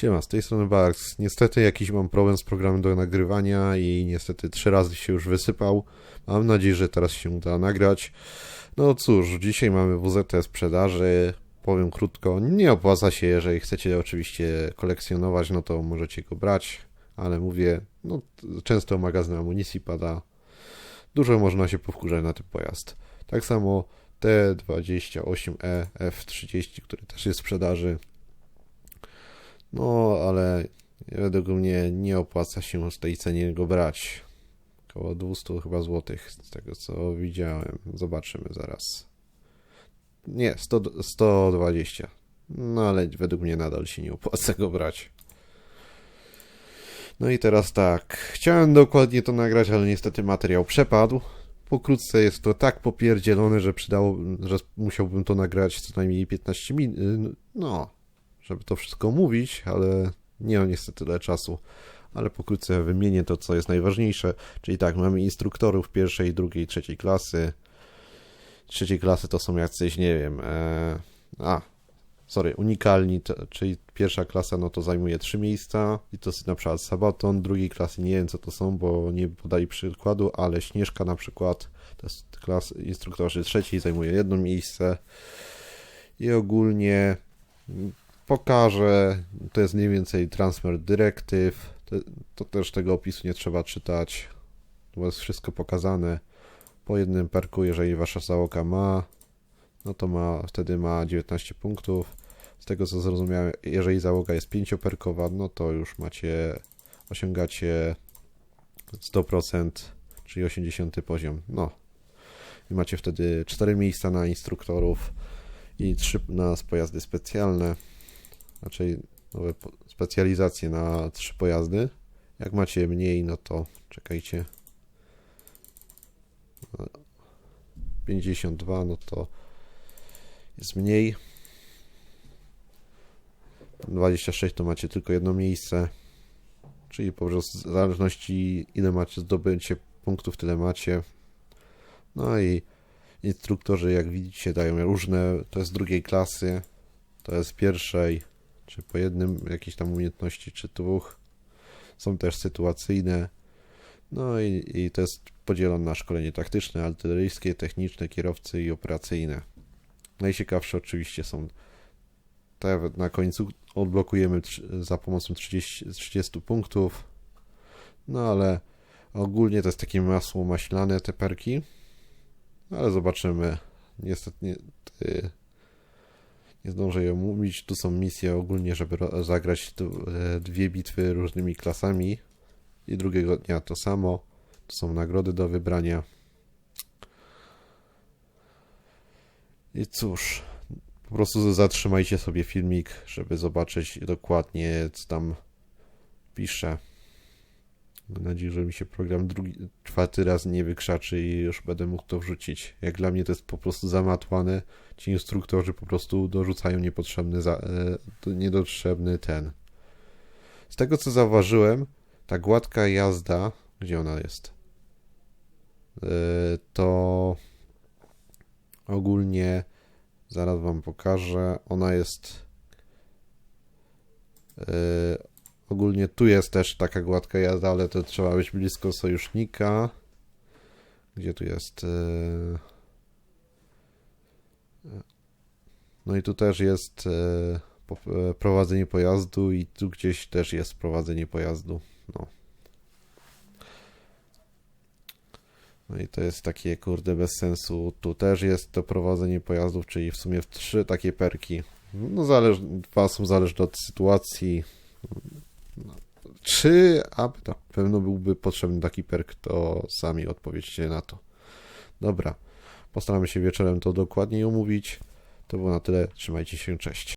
Siema, z tej strony Bax. Niestety jakiś mam problem z programem do nagrywania i niestety trzy razy się już wysypał. Mam nadzieję, że teraz się uda nagrać. No cóż, dzisiaj mamy WZT sprzedaży. Powiem krótko, nie opłaca się, jeżeli chcecie oczywiście kolekcjonować, no to możecie go brać, ale mówię, no często magazyn amunicji pada. Dużo można się powkurzać na ten pojazd. Tak samo T28E F30, który też jest w sprzedaży. No, ale według mnie nie opłaca się z tej cenie go brać. Około 200 chyba złotych, z tego co widziałem. Zobaczymy zaraz. Nie, 100, 120. No, ale według mnie nadal się nie opłaca go brać. No i teraz tak. Chciałem dokładnie to nagrać, ale niestety materiał przepadł. Pokrótce jest to tak popierdzielone, że przydało, że musiałbym to nagrać co najmniej 15 minut. No, żeby to wszystko mówić, ale nie mam niestety tyle czasu. Ale pokrótce wymienię to, co jest najważniejsze. Czyli tak, mamy instruktorów pierwszej, drugiej, trzeciej klasy. Trzeciej klasy to są jacyś, nie wiem, e... a, sorry, unikalni, czyli pierwsza klasa, no to zajmuje trzy miejsca i to jest na przykład Sabaton, drugiej klasy nie wiem co to są, bo nie podali przykładu, ale Śnieżka na przykład, to jest klas instruktorzy trzeciej, zajmuje jedno miejsce i ogólnie pokażę. To jest mniej więcej transfer dyrektyw. To, to, też tego opisu nie trzeba czytać, bo jest wszystko pokazane po jednym perku. Jeżeli wasza załoga ma, no to ma, wtedy ma 19 punktów. Z tego co zrozumiałem, jeżeli załoga jest pięcioperkowa, no to już macie, osiągacie 100%, czyli 80 poziom. No. I macie wtedy 4 miejsca na instruktorów i 3 na pojazdy specjalne raczej nowe specjalizacje na trzy pojazdy. Jak macie mniej, no to czekajcie. 52, no to jest mniej. 26 to macie tylko jedno miejsce. Czyli po prostu w zależności ile macie zdobycie punktów, tyle macie. No i instruktorzy, jak widzicie, dają różne. To jest drugiej klasy, to jest pierwszej, czy po jednym jakiejś tam umiejętności, czy dwóch. Są też sytuacyjne. No i, i to jest podzielone na szkolenie taktyczne, artyleryjskie, techniczne, kierowcy i operacyjne. Najciekawsze oczywiście są te na końcu odblokujemy za pomocą 30, 30 punktów. No ale ogólnie to jest takie masło maślane te perki. Ale zobaczymy. Niestety nie, zdążę je omówić. Tu są misje ogólnie, żeby zagrać e, dwie bitwy różnymi klasami i drugiego dnia to samo. Tu są nagrody do wybrania. I cóż, po prostu zatrzymajcie sobie filmik, żeby zobaczyć dokładnie, co tam pisze. Mam nadzieję, że mi się program drugi, czwarty raz nie wykrzaczy i już będę mógł to wrzucić. Jak dla mnie to jest po prostu zamatłane. Ci instruktorzy po prostu dorzucają niepotrzebny, za, e, niedotrzebny ten. Z tego co zauważyłem, ta gładka jazda, gdzie ona jest? E, to ogólnie zaraz wam pokażę. Ona jest e, Ogólnie tu jest też taka gładka jazda, ale to trzeba być blisko sojusznika. Gdzie tu jest? E, no i tu też jest e, e, prowadzenie pojazdu i tu gdzieś też jest prowadzenie pojazdu. No. No i to jest takie kurde bez sensu. Tu też jest to prowadzenie pojazdów, czyli w sumie w trzy takie perki. No zależy, dwa są zależne od sytuacji. Czy a na pewno byłby potrzebny taki perk, to sami odpowiedzcie na to. Dobra, postaramy się wieczorem to dokładniej omówić. To było na tyle. Trzymajcie się, cześć.